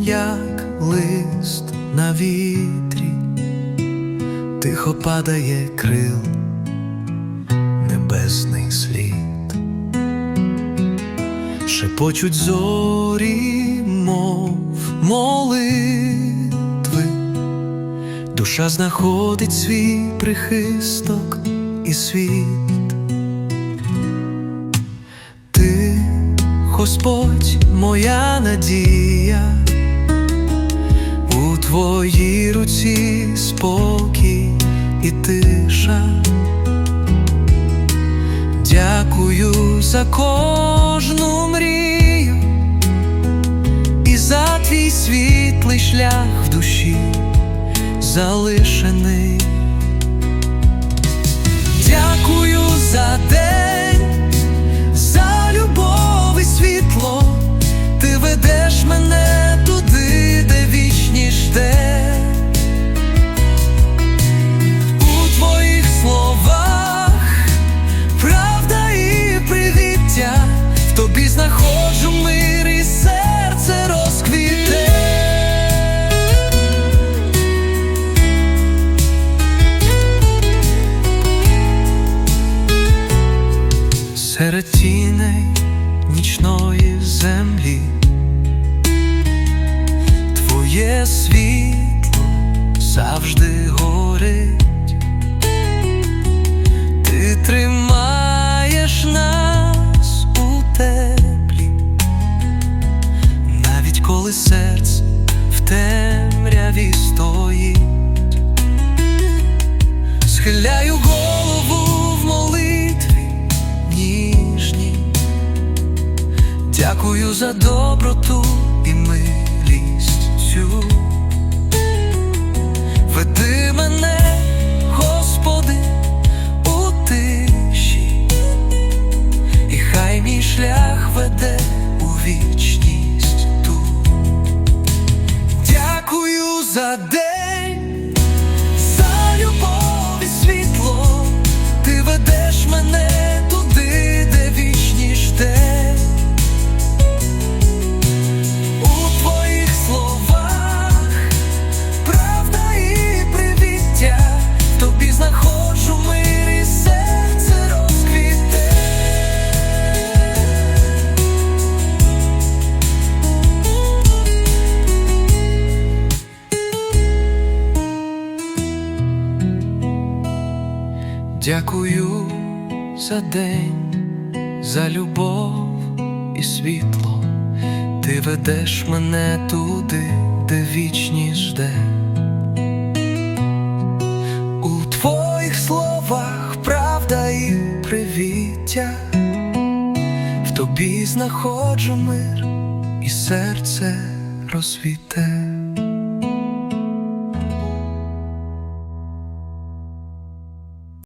як лист на вітрі, тихо падає крил, небесний слід, шепочуть зорі, мов молитви, душа знаходить свій прихисток і світ. Господь, моя надія, у твоїй руці спокій і тиша. Дякую за кожну мрію і за твій світлий шлях в душі залишений. Серед тіней нічної землі. Твоє світло завжди Дякую за доброту і милість цю. Веди мене, Господи, у тиші, і хай мій шлях веде у вічність ту. Дякую за Дякую за день, за любов і світло. Ти ведеш мене туди, де вічність жде. У твоїх словах правда і привіття, в тобі знаходжу мир і серце розсвіте.